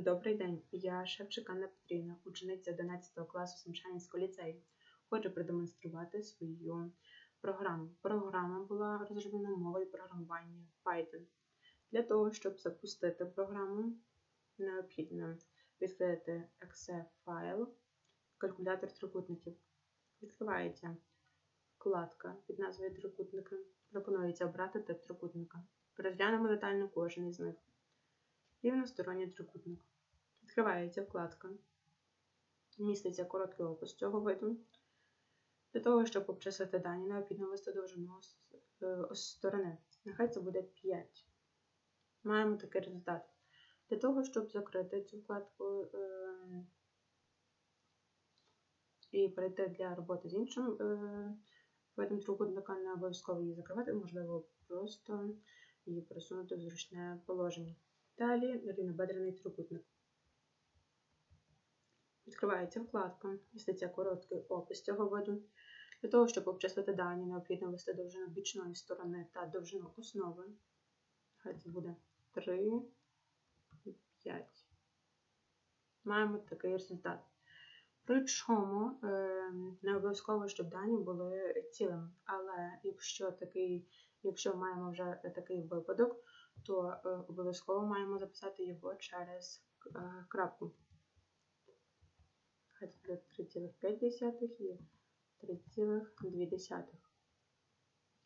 Добрий день, я Шевчик Анна Петрівна, учениця 11 класу Семшанівського ліцею. Хочу продемонструвати свою програму. Програма була розроблена мовою програмування Python. Для того, щоб запустити програму, необхідно відкрити exe файл, калькулятор трикутників. Відкривається вкладка під назвою трикутники. Пропонується обрати тип трикутника. Розглянемо детально кожен із них. Рівносторонній трикутник. Відкривається вкладка. Міститься короткий опис цього виду. Для того, щоб обчислити дані, необхідно ввести довжину е, сторони. Нехай це буде 5. Маємо такий результат. Для того, щоб закрити цю вкладку е, і перейти для роботи з іншим е, видом трикутника, не обов'язково її закривати, можливо, просто її пересунути в зручне положення. Далі рівнобедрений трикутник. Відкривається вкладка, міститься короткий опис цього виду. Для того, щоб обчислити дані, необхідно ввести довжину бічної сторони та довжину основи. Хай це буде 3 і 5. Маємо такий результат. Причому не обов'язково, щоб дані були цілими. Але якщо такий, якщо маємо вже такий випадок, то е, обов'язково маємо записати його через е, крапку. Хай це буде 3,5 і 3,2.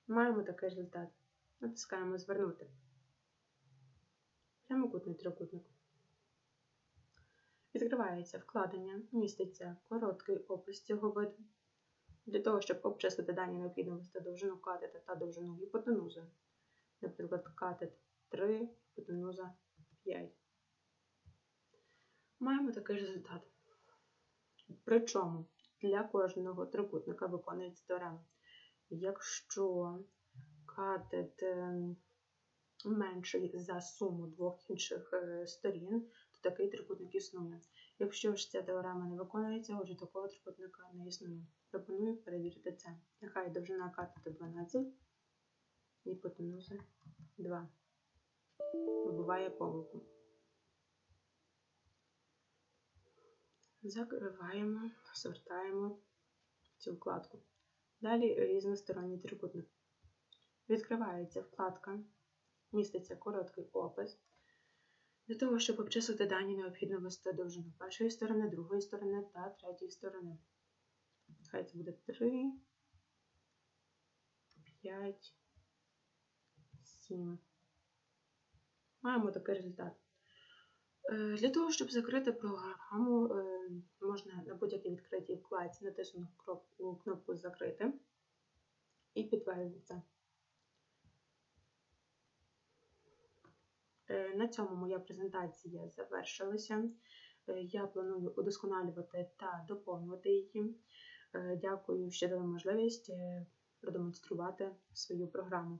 Маємо такий результат. Натискаємо Звернути. Прямокутний трикутник. Відкривається вкладення, міститься короткий опис цього виду. Для того, щоб обчислити дані, необхідно ввести довжину катета та довжину гіпотенузи. Наприклад, катет 3, гіпотенуза 5. Маємо такий результат. Причому для кожного трикутника виконується теорема. Якщо катет менший за суму двох інших е, сторін, то такий трикутник існує. Якщо ж ця теорема не виконується, отже такого трикутника не існує. Пропоную перевірити це. Нехай довжина катета 12, гіпотенуза 2. Вибиває помилку. Закриваємо, звертаємо цю вкладку. Далі різносторонній трикутник. Відкривається вкладка, міститься короткий опис. Для того, щоб обчислити дані, необхідно ввести довжину першої сторони, другої сторони та третьої сторони. Хай це буде 3, 5, 7. Маємо такий результат. Е, для того, щоб закрити програму, е, можна на будь-якій відкритій вкладці натиснути кнопку Закрити і підтвердити. Е, на цьому моя презентація завершилася. Я планую удосконалювати та доповнювати її. Дякую, що дали можливість продемонструвати свою програму.